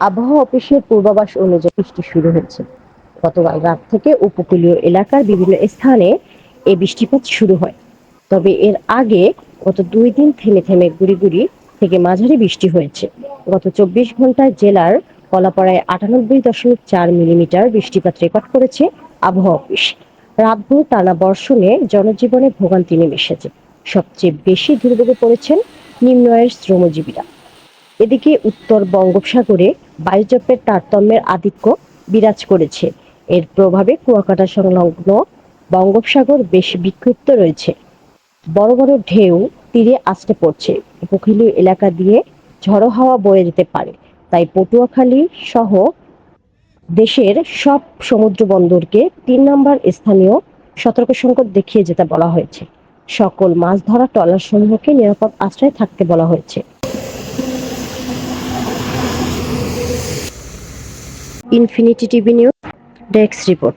আবহাওয়া অফিসের পূর্বাভাস অনুযায়ী বৃষ্টি শুরু হয়েছে। গতকাল রাত থেকে উপকূলীয় এলাকার বিভিন্ন স্থানে এই বৃষ্টিপাত শুরু হয়। তবে এর আগে গত দুই দিন থেমে থেমে গুড়ি গুড়ি থেকে মাঝারি বৃষ্টি হয়েছে। গত চব্বিশ ঘন্টায় জেলার কলাপাড়ায় আটানব্বই দশমিক চার মিলিমিটার বৃষ্টিপাত রেকর্ড করেছে আবহাওয়া অফিস। রাতভর টানা বর্ষণে জনজীবনে ভোগান্তি নেমে এসেছে। সবচেয়ে বেশি দুর্ভোগে পড়েছেন নিম্ন আয়ের শ্রমজীবীরা। এদিকে উত্তর বঙ্গোপসাগরে বায়ুচাপের তারতম্যের আধিক্য বিরাজ করেছে। এর প্রভাবে কুয়াকাটা সংলগ্ন বঙ্গোপসাগর বেশ বিক্ষিপ্ত রয়েছে। বড় বড় ঢেউ তীরে আসতে পড়ছে। উপকূলীয় এলাকা দিয়ে ঝড়ো হাওয়া বয়ে যেতে পারে। তাই পটুয়াখালী সহ দেশের সব সমুদ্র বন্দরকে তিন নম্বর স্থানীয় সতর্ক সংকট দেখিয়ে যেতে বলা হয়েছে। সকল মাছ ধরা ট্রলার সমূহকে নিরাপদ আশ্রয় থাকতে বলা হয়েছে। Infinity TV news desk report